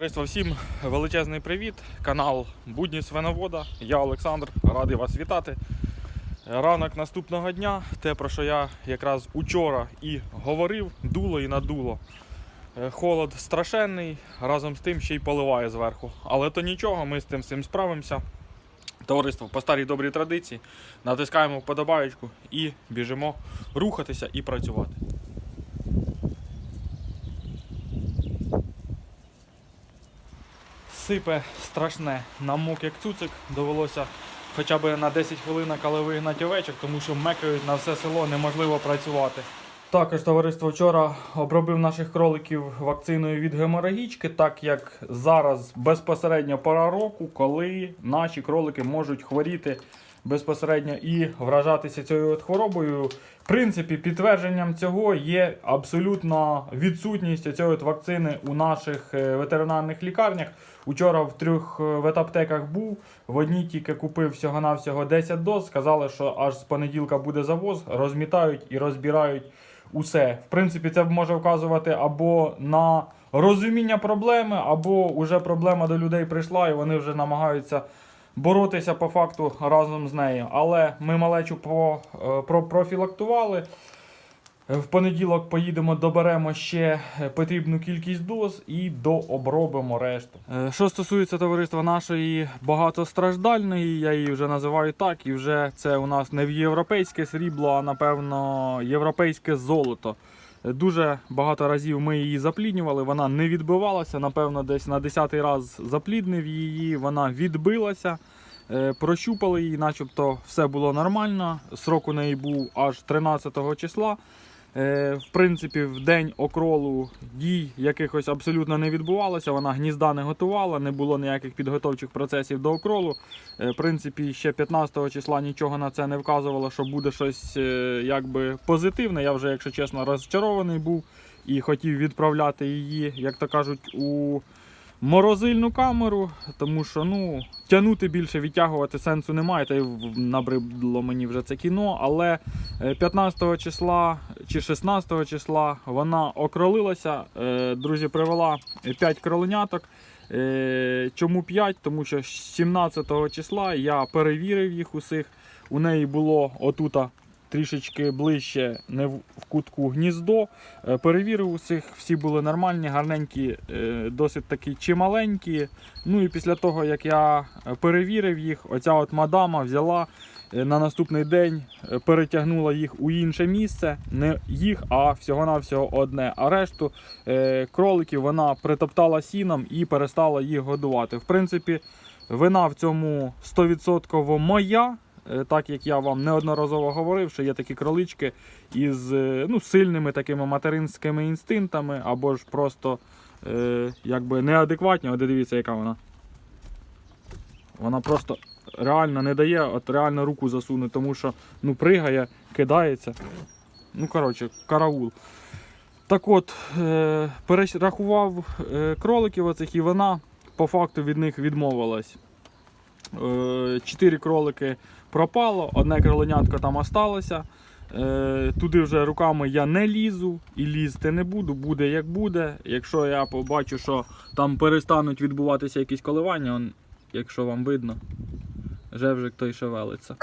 Товариство, Всім величезний привіт. Канал Будні Свиновода. Я Олександр, радий вас вітати. Ранок наступного дня, те про що я якраз учора і говорив, дуло і надуло. Е, Холод страшенний, разом з тим ще й поливає зверху. Але то нічого, ми з тим всім справимося. Товариство, по старій добрій традиції, натискаємо вподобаєчку і біжимо рухатися і працювати. Сипе страшне, намок як цуцик, довелося хоча б на 10 хвилин але вигнати овечок, тому що мекають на все село, неможливо працювати. Також товариство вчора обробив наших кроликів вакциною від геморагічки, так як зараз безпосередньо пора року, коли наші кролики можуть хворіти безпосередньо і вражатися цією от хворобою. В принципі, підтвердженням цього є абсолютна відсутність цієї от вакцини у наших е, ветеринарних лікарнях. Учора в трьох е, ветаптеках був. В одній тільки купив всього-навсього 10 доз. Сказали, що аж з понеділка буде завоз, розмітають і розбирають усе. В принципі, це може вказувати або на розуміння проблеми, або вже проблема до людей прийшла, і вони вже намагаються боротися по факту разом з нею. Але ми малечу е, про, профілактували. В понеділок поїдемо, доберемо ще потрібну кількість доз і дообробимо решту. Е, Що стосується товариства нашої багатостраждальної, я її вже називаю так, і вже це у нас не в європейське срібло, а напевно європейське золото. Дуже багато разів ми її запліднювали, вона не відбивалася. Напевно, десь на 10-й раз запліднив її, вона відбилася. Е, Прощупали її, начебто все було нормально. Срок у неї був аж 13 числа. Е, В принципі, в день окролу дій якихось абсолютно не відбувалося. Вона гнізда не готувала, не було ніяких підготовчих процесів до окролу. Е, В принципі, ще 15 числа нічого на це не вказувало, що буде щось е, якби позитивне. Я вже, якщо чесно, розчарований був і хотів відправляти її, як то кажуть, у морозильну камеру, тому що ну, тягнути більше, відтягувати сенсу немає. Та й набридло мені вже це кіно. Але е, 15 числа чи 16 числа вона окролилася. Е, Друзі, привела 5 кроленяток. Е, Чому 5? Тому що 17 числа я перевірив їх усіх. У неї було отута трішечки ближче, не в кутку гніздо. Е, Перевірив усіх, всі були нормальні, гарненькі, е, досить такі чималенькі. Ну і після того, як я е, перевірив їх, оця от мадама взяла на наступний день, перетягнула їх у інше місце. Не їх, а всього-навсього одне. А решту кроликів вона притоптала сіном і перестала їх годувати. В принципі, вина в цьому 100% моя. Е, Так як я вам неодноразово говорив, що є такі кролички із е, ну, сильними такими материнськими інстинктами, або ж просто е, якби неадекватні. От дивіться, яка вона. Вона просто реально не дає, от реально руку засуне, тому що ну, пригає, кидається. Ну, коротше, караул. Так от, е, перерахував е, кроликів оцих, і вона по факту від них відмовилась. Е, Чотири кролики пропало, одне крилонятко там осталося. Е, Туди вже руками я не лізу і лізти не буду, буде як буде. Якщо я побачу, що там перестануть відбуватися якісь коливання, якщо вам видно, жевжик той шевелиться.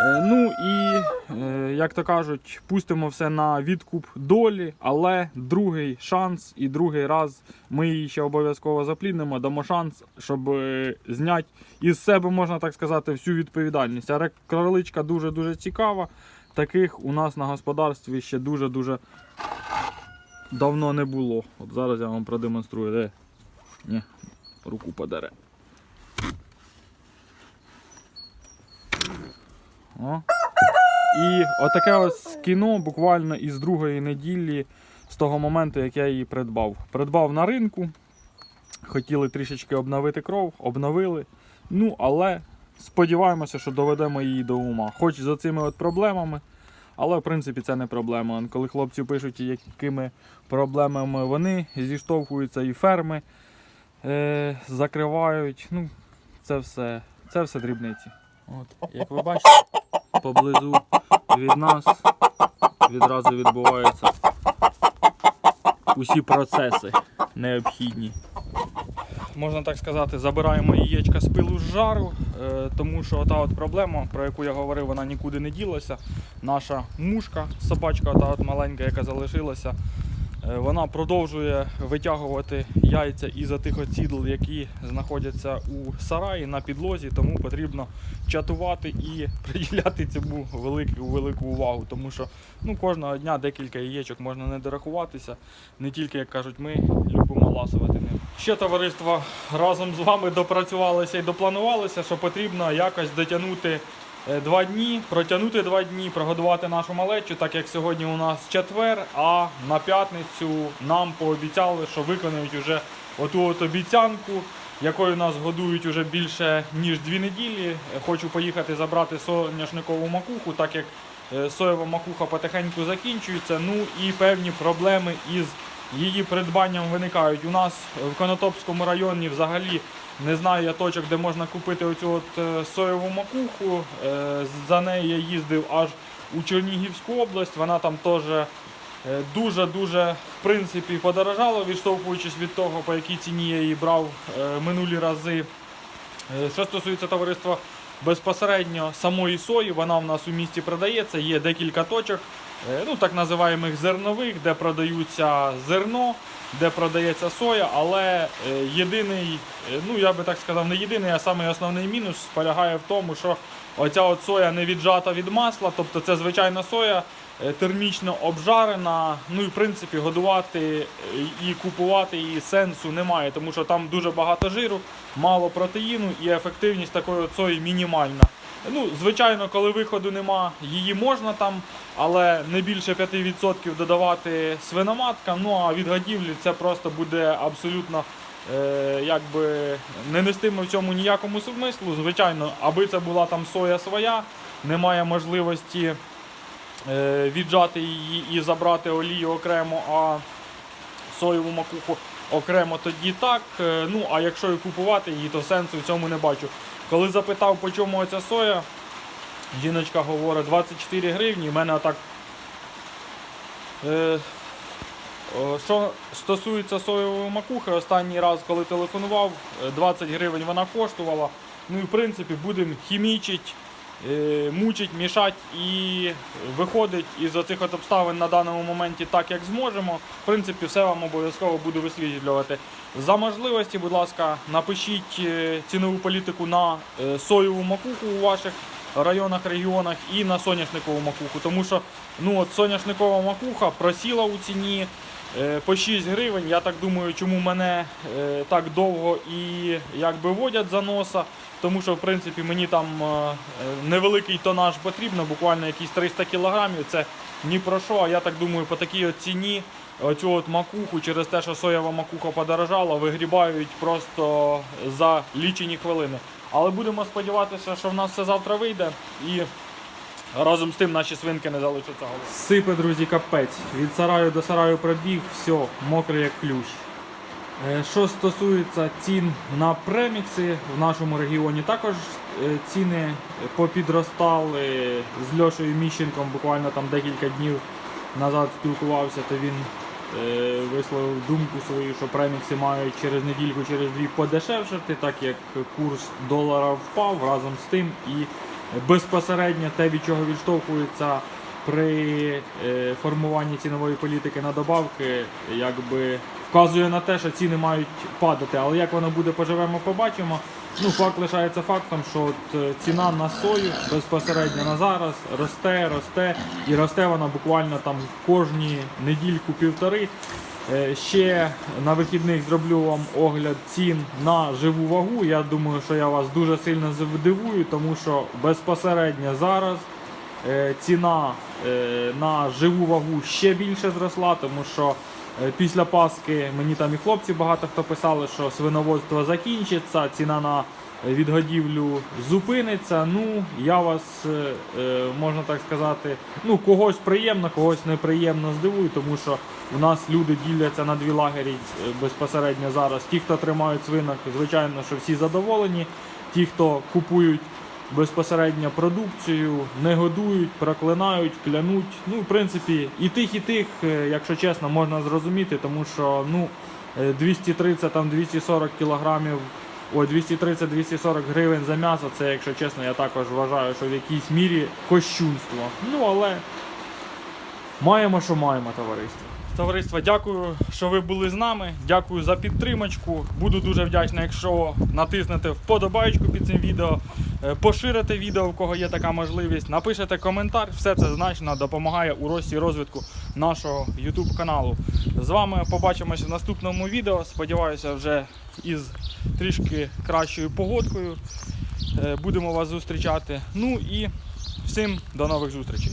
Е, Ну і, е, як то кажуть, пустимо все на відкуп долі, але другий шанс і другий раз ми її ще обов'язково запліднемо, дамо шанс, щоб е, зняти із себе, можна так сказати, всю відповідальність. А кроличка дуже-дуже цікава. Таких у нас на господарстві ще дуже-дуже давно не було. От зараз я вам продемонструю. Де? Ні, руку подере. О. І отаке ось кіно буквально із другої неділі з того моменту, як я її придбав. Придбав на ринку. Хотіли трішечки обновити кров, обновили. Ну, але сподіваємося, що доведемо її до ума. Хоч за цими от проблемами, але в принципі це не проблема. Коли хлопці пишуть, якими проблемами вони зіштовхуються і ферми е, закривають. Ну, це все, це все дрібниці. От, як ви бачите, поблизу від нас відразу відбуваються усі процеси необхідні. можна так сказати, забираємо яєчка з пилу з жару, е, тому що та от проблема, про яку я говорив, вона нікуди не ділася. Наша мушка, собачка, та от маленька, яка залишилася, вона продовжує витягувати яйця із тих от сідл, які знаходяться у сараї на підлозі, тому потрібно чатувати і приділяти цьому велику, велику увагу, тому що ну, кожного дня декілька яєчок можна не дорахуватися, не тільки, як кажуть, ми любимо ласувати ним. Ще товариство разом з вами допрацювалися і допланувалися, що потрібно якось дотягнути е, два дні, протягнути два дні, прогодувати нашу малечу, так як сьогодні у нас четвер, а на п'ятницю нам пообіцяли, що виконають уже оту от обіцянку, якою нас годують уже більше ніж дві неділі. Е, Хочу поїхати забрати соняшникову макуху, так як е, соєва макуха потихеньку закінчується. Ну і певні проблеми із її придбанням виникають. У нас в Конотопському районі взагалі не знаю я точок, де можна купити оцю от е, соєву макуху. Е, За нею я їздив аж у Чернігівську область. Вона там теж дуже-дуже в принципі подорожала, відштовхуючись від того, по якій ціні я її брав е, минулі рази. Що стосується товариства безпосередньо самої сої, вона в нас у місті продається. Є декілька точок, е, ну так називаємо зернових, де продаються зерно, де продається соя, але е, єдиний, е, ну я би так сказав, не єдиний, а самий основний мінус полягає в тому, що оця от соя не віджата від масла, тобто це звичайна соя. Е, Термічно обжарена, ну і в принципі годувати е, і купувати її сенсу немає, тому що там дуже багато жиру, мало протеїну і ефективність такої сої мінімальна. Ну, звичайно, коли виходу нема, її можна там, але не більше 5% додавати свиноматкам. Ну а від годівлі це просто буде абсолютно е, якби не нестиме в цьому ніякому смислу. Звичайно, аби це була там соя своя, немає можливості віджати її і забрати олію окремо, а соєву макуху окремо тоді так. Е, Ну а якщо і купувати її, то сенсу в цьому не бачу. Коли запитав, по чому оця соя, жіночка говорить 24 гривні. У мене отак. Е, що стосується соєвої макухи, останній раз, коли телефонував, е, 20 гривень вона коштувала. Ну і в принципі будемо хімічити, е, мучить, мішати і виходить із оцих от обставин на даному моменті так, як зможемо. В принципі, все вам обов'язково буду висвітлювати. За можливості, будь ласка, напишіть е, цінову політику на е, соєву макуху у ваших районах, регіонах і на соняшникову макуху. Тому що ну, от соняшникова макуха просіла у ціні. Е, По 6 гривень, я так думаю, чому мене е, так довго і якби водять за носа, тому що в принципі мені там е, невеликий тонаж потрібно, буквально якісь 300 кілограмів. Це ні про що. А я так думаю, по такій ціні оцю от макуху через те, що соєва макуха подорожала, вигрібають просто за лічені хвилини. Але будемо сподіватися, що в нас все завтра вийде і разом з тим наші свинки не залишаться голодні. Сипе, друзі, капець. Від сараю до сараю пробіг, все, мокрий як ключ. Е, Що стосується цін на премікси в нашому регіоні, також е, ціни попідростали з Льошею Міщенком. Буквально там декілька днів назад спілкувався, то він е, висловив думку свою, що премікси мають через недільку, через дві подешевшати, так як курс долара впав разом з тим і безпосередньо те, від чого відштовхується при е, формуванні цінової політики на добавки, якби вказує на те, що ціни мають падати. Але як воно буде, поживемо, побачимо. Ну, факт лишається фактом, що от е, ціна на сою безпосередньо на зараз росте, росте і росте вона буквально там кожні недільку півтори. Е, Ще на вихідних зроблю вам огляд цін на живу вагу. Я думаю, що я вас дуже сильно здивую, тому що безпосередньо зараз е, ціна е, на живу вагу ще більше зросла, тому що е, після Пасхи мені там і хлопці багато хто писали, що свиноводство закінчиться, ціна на відгодівлю зупиниться. Ну, я вас, е, е, можна так сказати, ну, когось приємно, когось неприємно здивую, тому що у нас люди діляться на дві лагері е, безпосередньо зараз. Ті, хто тримають свинок, звичайно, що всі задоволені. Ті, хто купують безпосередньо продукцію, не годують, проклинають, клянуть. Ну, в принципі, і тих, і тих, якщо чесно, можна зрозуміти, тому що ну, е, 230 там 240 кілограмів, ой, 230-240 гривень за м'ясо, це, якщо чесно, я також вважаю, що в якійсь мірі кощунство. Ну, але маємо, що маємо, товариство. Товариство, дякую, що ви були з нами. Дякую за підтримочку. Буду дуже вдячний, якщо натиснете вподобайку під цим відео, поширите відео, в кого є така можливість, напишете коментар. Все це значно допомагає у рості розвитку нашого YouTube каналу. З вами побачимося в наступному відео. Сподіваюся, вже із трішки кращою погодкою. Е, Будемо вас зустрічати. Ну і всім до нових зустрічей.